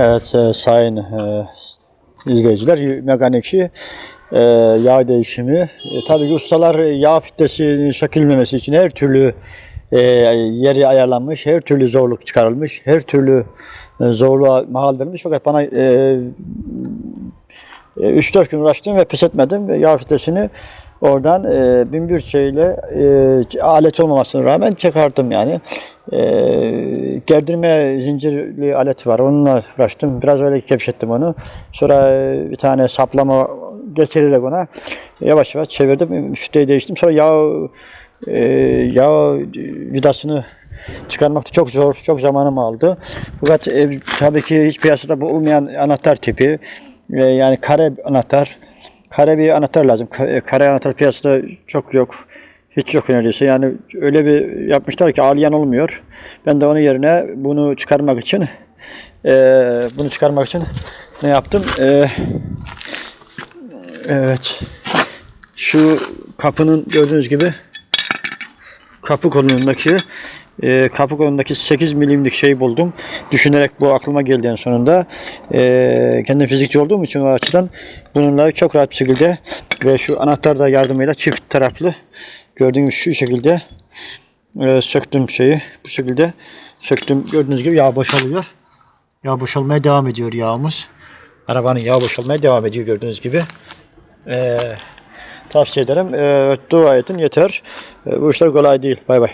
Evet e, sayın e, izleyiciler mekanikçi e, yağ değişimi. E, tabii ki ustalar e, yağ filtresinin sökülmemesi için her türlü e, yeri ayarlanmış, her türlü zorluk çıkarılmış, her türlü e, zorluğa mahal verilmiş fakat bana e, 3-4 gün uğraştım ve pes etmedim yağ filtresini oradan e, bin bir şeyle e, alet olmamasına rağmen çıkarttım yani. E, gerdirme zincirli alet var onunla uğraştım. Biraz öyle gevşettim onu. Sonra e, bir tane saplama getirerek ona yavaş yavaş çevirdim. Filtreyi değiştim. Sonra yağ e, yağ vidasını çıkarmakta çok zor, çok zamanım aldı. Fakat e, tabii ki hiç piyasada bu olmayan anahtar tipi, e, yani kare anahtar, kare bir anahtar lazım. E, Kare anahtar piyasada çok yok. Hiç yok neredeyse. Yani öyle bir yapmışlar ki alyan olmuyor. Ben de onun yerine bunu çıkarmak için e, bunu çıkarmak için ne yaptım? E, evet. Şu kapının gördüğünüz gibi kapı kolundaki e, kapı kolundaki 8 milimlik şey buldum. Düşünerek bu aklıma geldi en sonunda. E, kendim fizikçi olduğum için o açıdan bununla çok rahat bir şekilde ve şu anahtar da yardımıyla çift taraflı gördüğünüz şu şekilde e, söktüm şeyi. Bu şekilde söktüm. Gördüğünüz gibi yağ boşalıyor. Yağ boşalmaya devam ediyor yağımız. Arabanın yağ boşalmaya devam ediyor gördüğünüz gibi. E, tavsiye ederim. E, dua edin yeter. E, bu işler kolay değil. Bay bay.